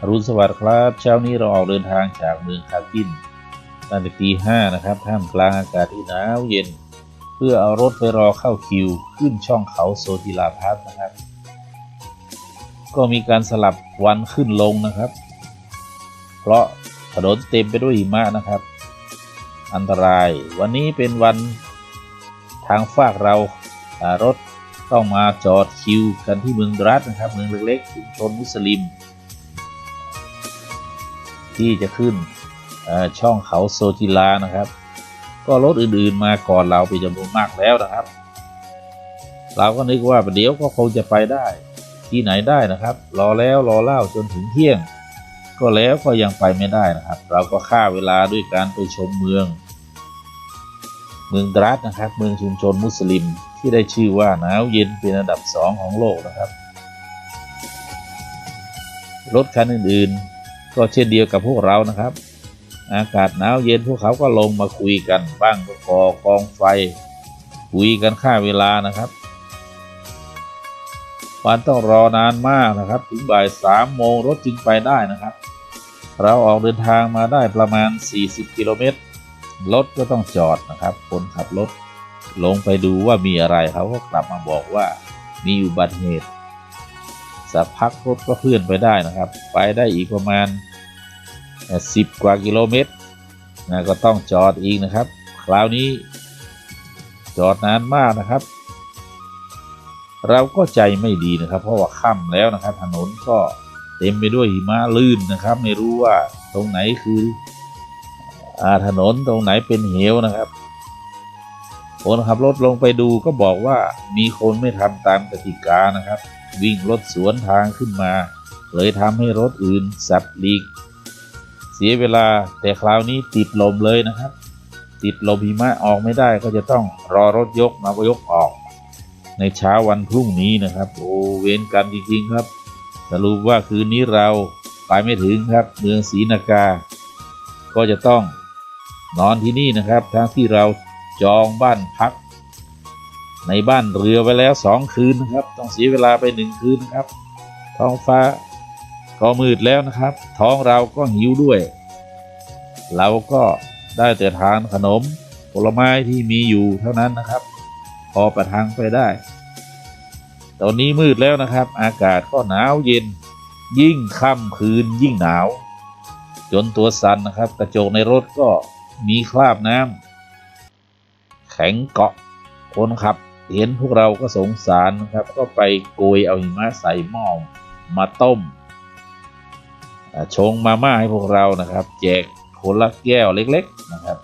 อรุณสวัสดิ์ครับ เช้านี้เราออกเดินทางจากเมืองคากินตั้งแต่ตีห้านะครับท่ามกลางอากาศที่หนาวเย็น เพื่อเอารถไปรอเข้าคิว ขึ้นช่องเขาโซติลาพัสนะครับ ก็มีการสลับวันขึ้นลงนะครับ เพราะถนนเต็มไปด้วยหิมะนะครับ อันตรายวันนี้เป็นวันทางฝากเราอ่ารถต้องมาจอดคิวกันที่เมืองดรัสนะครับ เมืองเล็กๆชุมชนมุสลิม ที่จะขึ้นช่องเขาโซจิลานะครับ ก็รถอื่นๆมาก่อนเราเป็นจำนวนมากแล้วนะครับ เราก็นึกว่าเดี๋ยวก็คงจะไปได้ ที่ไหนได้นะครับ รอแล้วรอเล่าจนถึงเที่ยง ก็แล้วก็ยังไปไม่ได้นะครับ เราก็ฆ่าเวลาด้วยการไปชมเมือง เมืองดรัสนะครับ เมืองชุมชนมุสลิมที่ได้ชื่อว่าหนาวเย็นเป็นอันดับสองของโลกนะครับรถคันอื่นๆ ก็เช่นเดียวกับพวกเรานะครับ อากาศหนาวเย็นพวกเขาก็ลงมาคุยกันบ้างก็ก่อกองไฟ คุยกันฆ่าเวลานะครับวันต้องรอนานมากนะครับ ถึงบ่ายสามโมงรถจึงไปได้นะครับ เราออกเดินทางมาได้ประมาณ 40 กิโลเมตรรถก็ต้องจอดนะครับ คนขับรถลงไปดูว่ามีอะไรเขาก็กลับมาบอกว่ามีอุบัติเหตุ สักพักรถก็เคลื่อนไปได้นะครับ ไปได้อีกประมาณสิบกว่ากิโลเมตรนะก็ต้องจอดอีกนะครับ คราวนี้จอดนานมากนะครับ เราก็ใจไม่ดีนะครับ เพราะว่าค่ำแล้วนะครับ ถนนก็เต็มไปด้วยหิมะลื่นนะครับ ไม่รู้ว่าตรงไหนคืออาถนนตรงไหนเป็นเหวนะครับ คนขับรถลงไปดูก็บอกว่ามีคนไม่ทำตามกติกานะครับ วิ่งรถสวนทางขึ้นมา เลยทำให้รถอื่นสับหลีก เสียเวลาแต่คราวนี้ติดลมเลยนะครับ ติดลมหิมะออกไม่ได้ก็จะต้องรอรถยกมายกออก ในเช้าวันพรุ่งนี้นะครับ โอเวรกรรมจริงๆครับ สรุปว่าคืนนี้เราไปไม่ถึงครับเมืองศรีนากา ก็จะต้องนอนที่นี่นะครับทั้งที่เรา จองบ้านพัก ในบ้านเรือไว้แล้วสองคืนนะครับ ต้องเสียเวลาไปหนึ่งคืนนะครับ ท้องฟ้าก็มืดแล้วนะครับ ท้องเราก็หิวด้วย เราก็ได้แต่ทานขนมผลไม้ที่มีอยู่เท่านั้นนะครับ พอประทังไปได้ ตอนนี้มืดแล้วนะครับ อากาศก็หนาวเย็น ยิ่งค่ำคืนยิ่งหนาว จนตัวสั่นนะครับ กระจกในรถก็มีคราบน้ำ แข็งเกาะคนขับ เห็นพวกเราก็สงสารนะครับ ก็ไปโกยเอาหิมะใส่หม้อมาต้มชงมาม่าให้พวกเรานะครับ แจกคนละแก้วเล็ก ๆนะครับ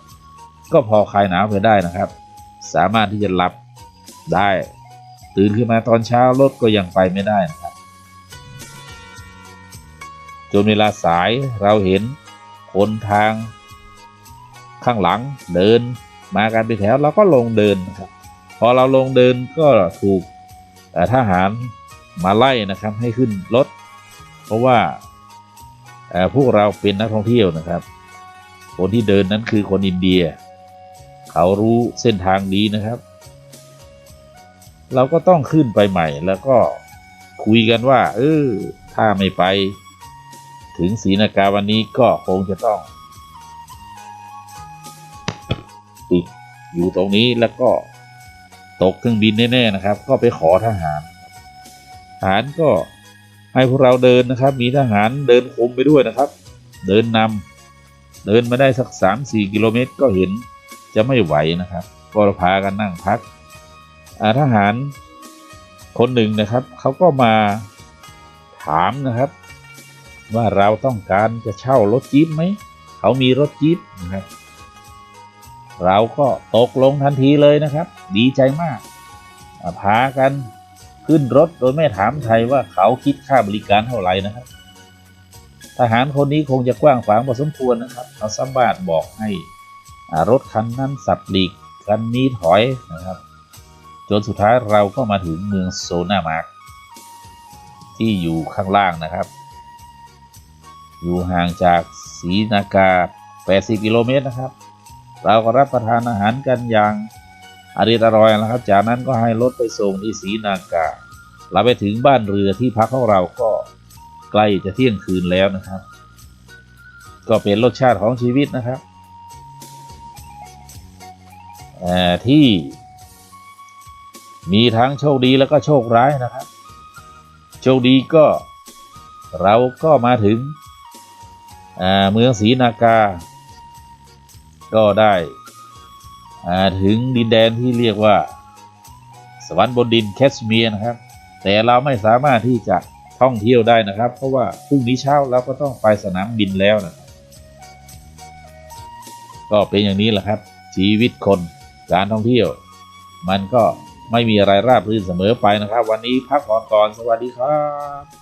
ก็พอคลายหนาวไปได้นะครับ สามารถที่จะหลับได้ ตื่นขึ้นมาตอนเช้ารถก็ยังไปไม่ได้นะครับจนเวลาสายเราเห็นคนทางข้างหลังเดิน มากันเป็นแถวเราก็ลงเดินนะครับ พอเราลงเดินก็ถูกทหารมาไล่นะครับให้ขึ้นรถ เพราะว่าพวกเราเป็นนักท่องเที่ยวนะครับ คนที่เดินนั้นคือคนอินเดีย เขารู้เส้นทางดีนะครับ เราก็ต้องขึ้นไปใหม่แล้วก็คุยกันว่า เออถ้าไม่ไป ถึงศรีนากาวันนี้ก็คงจะต้อง ติดอยู่ตรงนี้แล้วก็ตกเครื่องบินแน่ๆนะครับ ก็ไปขอทหาร ทหารก็ให้พวกเราเดินนะครับ มีทหารเดินคุมไปด้วยนะครับ เดินนำเดินมาได้สักสามสี่กิโลเมตรก็เห็นจะไม่ไหวนะครับ ก็พากันนั่งพักทหารคนหนึ่งนะครับเขาก็มาถามนะครับ ว่าเราต้องการจะเช่ารถจี๊ปไหม เขามีรถจี๊ปนะครับ เราก็ตกลงทันทีเลยนะครับ ดีใจมาก พากันขึ้นรถโดยไม่ถามไทยว่าเขาคิดค่าบริการเท่าไหร่นะครับ ทหารคนนี้คงจะกว้างขวางพอสมควรนะครับเขาสามารถบอกให้รถคันนั้นสับหลีกคันนี้ถอยนะครับ จนสุดท้ายเราก็มาถึงเมืองโซนามาร์กที่อยู่ข้างล่างนะครับ อยู่ห่างจากศรีนากา 80 กิโลเมตรนะครับ เราก็รับประทานอาหารกันอย่างอริดอร่อยนะครับ จากนั้นก็ให้รถไปส่งที่ศรีนากา เราไปถึงบ้านเรือที่พักของเราก็ใกล้จะเที่ยงคืนแล้วนะครับ ก็เป็นรสชาติของชีวิตนะครับที่มีทั้งโชคดีแล้วก็โชคร้ายนะครับ โชคดีก็เราก็มาถึงเมืองศรีนากา ก็ได้ถึงดินแดนที่เรียกว่า สวรรค์บนดินแคชเมียร์นะครับ แต่เราไม่สามารถที่จะท่องเที่ยวได้นะครับ เพราะว่าพรุ่งนี้เช้าเราก็ต้องไปสนามบินแล้วนะก็เป็นอย่างนี้แหละครับ ชีวิตคนการท่องเที่ยว มันก็ไม่มีอะไรราบรื่นเสมอไปนะครับ วันนี้พักผ่อนก่อนสวัสดีครับ